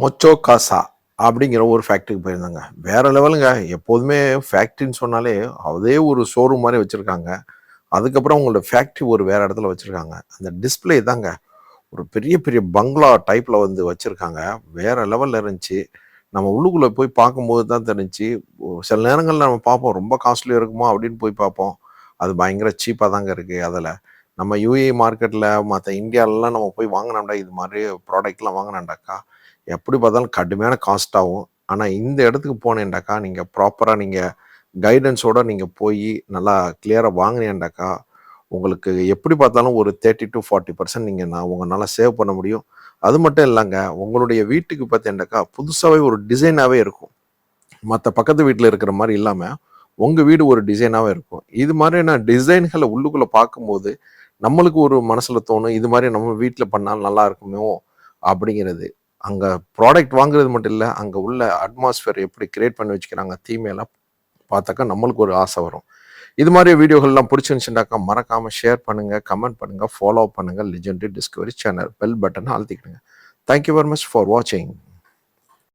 மொச்சோ காசா அப்படிங்கிற ஒரு ஃபேக்ட்ரிக்கு போயிருந்தாங்க. வேற லெவலுங்க எப்போதுமே ஃபேக்ட்ரின்னு சொன்னாலே அதே ஒரு ஷோரூம் மாதிரி வச்சுருக்காங்க. அதுக்கப்புறம் அவங்களோட ஃபேக்ட்ரி ஒரு வேற இடத்துல வச்சுருக்காங்க. அந்த டிஸ்பிளே தாங்க ஒரு பெரிய பெரிய பங்களா டைப்பில் வந்து வச்சுருக்காங்க. வேற லெவலில் இருந்துச்சு. நம்ம உள்ளுக்குள்ளே போய் பார்க்கும்போது தான் தெரிஞ்சு சில நேரங்களில் நம்ம பார்ப்போம். ரொம்ப காஸ்ட்லியாக இருக்குமா அப்படின்னு போய் பார்ப்போம். அது பயங்கர சீப்பாக தாங்க இருக்குது அதில் நம்ம யூஏ மார்க்கெட்டில் மற்ற இந்தியாவிலலாம் நம்ம போய் வாங்கினோம்டா இது மாதிரி ப்ராடக்ட்லாம் வாங்கினோம்டாக்கா எப்படி பார்த்தாலும் கடுமையான காஸ்ட் ஆகும். ஆனால் இந்த இடத்துக்கு போனேன்டாக்கா நீங்கள் ப்ராப்பராக நீங்கள் கைடன்ஸோடு நீங்கள் போய் நல்லா கிளியராக வாங்கினேன்டாக்கா உங்களுக்கு எப்படி பார்த்தாலும் ஒரு தேர்ட்டி டு ஃபார்ட்டி பர்சன்ட் நீங்கள் நான் உங்களால் சேவ் பண்ண முடியும். அது மட்டும் இல்லைங்க உங்களுடைய வீட்டுக்கு பார்த்தேன்டாக்கா புதுசாகவே ஒரு டிசைனாகவே இருக்கும். மற்ற பக்கத்து வீட்டில் இருக்கிற மாதிரி இல்லாமல் உங்கள் வீடு ஒரு டிசைனாகவே இருக்கும். இது மாதிரியான டிசைன்களை உள்ளுக்குள்ளே பார்க்கும்போது நம்மளுக்கு ஒரு மனசில் தோணும் இது மாதிரி நம்ம வீட்டில் பண்ணால் நல்லா இருக்குமோ அப்படிங்கிறது. அங்கே ப்ராடக்ட் வாங்குறது மட்டும் இல்லை அங்கே உள்ள அட்மாஸ்பியர் எப்படி கிரியேட் பண்ணி வச்சுக்கிறாங்க தீமையெல்லாம் பார்த்தாக்கா நம்மளுக்கு ஒரு ஆசை வரும். இது மாதிரி வீடியோகள்லாம் பிடிச்சிருந்துச்சுட்டாக்கா மறக்காமல் ஷேர் பண்ணுங்கள் கமெண்ட் பண்ணுங்கள் ஃபாலோ பண்ணுங்கள் லிஜெண்டரி டிஸ்கவரி சேனல் பெல் பட்டனை அழுத்திக்கிடுங்க. Thank you very much for வாட்சிங்